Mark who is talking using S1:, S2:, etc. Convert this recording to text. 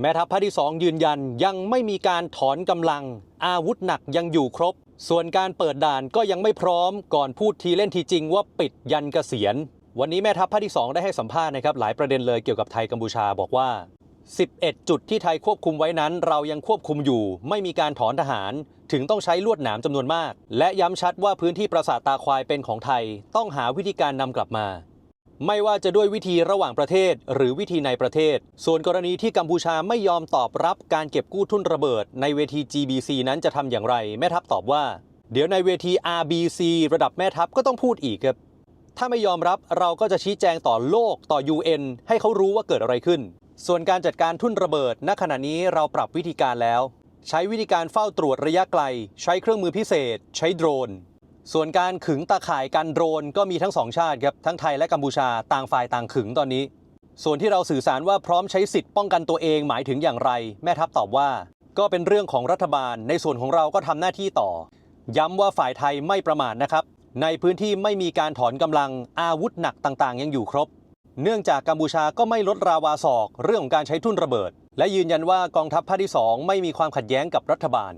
S1: แม่ทัพภาคที่ 2 ยืนยันยังไม่มีการถอนกำลัง อาวุธหนักยังอยู่ครบ ส่วนการเปิดด่านก็ยังไม่พร้อมก่อนพูดทีเล่นทีจริงว่าปิดยันเกษียณ วันนี้แม่ทัพภาคที่ 2 ได้ให้สัมภาษณ์นะครับหลายประเด็นเลยเกี่ยวกับไทยกัมพูชาบอกว่า 11 จุดที่ไทยควบคุมไว้นั้น เรายังควบคุมอยู่ ไม่มีการถอนทหาร ถึงต้องใช้ลวดหนามจำนวนมาก และย้ำชัดว่าพื้นที่ปราสาทตาควายเป็นของไทย ต้องหาวิธีการนำกลับมา ไม่ว่าจะด้วยวิธีระหว่างประเทศหรือวิธีในประเทศ ส่วนกรณีที่กัมพูชาไม่ยอมตอบรับการเก็บกู้ทุนระเบิด ในเวที GBC นั้นจะทำอย่างไร แม่ทัพตอบว่า เดี๋ยวในเวที RBC ระดับแม่ทัพก็ต้องพูดอีกครับ ถ้าไม่ยอมรับเราก็จะชี้แจงต่อโลกต่อ UN ให้เขารู้ว่าเกิดอะไรขึ้น ส่วนการจัดการทุนระเบิดณขณะนี้เราปรับวิธีการแล้ว ใช้วิธีการเฝ้าตรวจระยะไกล ใช้เครื่องมือพิเศษ ใช้โดรน ส่วนการขึงตาข่ายกันโดรนก็มีทั้งสองชาติครับทั้งไทยและกัมพูชาต่างฝ่ายต่างขึงตอนนี้ ส่วนที่เราสื่อสารว่าพร้อมใช้สิทธิ์ป้องกันตัวเองหมายถึงอย่างไร แม่ทัพตอบว่า ก็เป็นเรื่องของรัฐบาล ในส่วนของเราก็ทำหน้าที่ต่อ ย้ำว่าฝ่ายไทยไม่ประมาทนะครับ ในพื้นที่ไม่มีการถอนกำลังอาวุธหนักต่างๆ ยังอยู่ครบ เนื่องจากกัมพูชาก็ไม่ลดราวาศอก เรื่องของการใช้ทุ่นระเบิด และยืนยันว่ากองทัพภาคที่ 2 ไม่มีความขัดแย้งกับรัฐบาล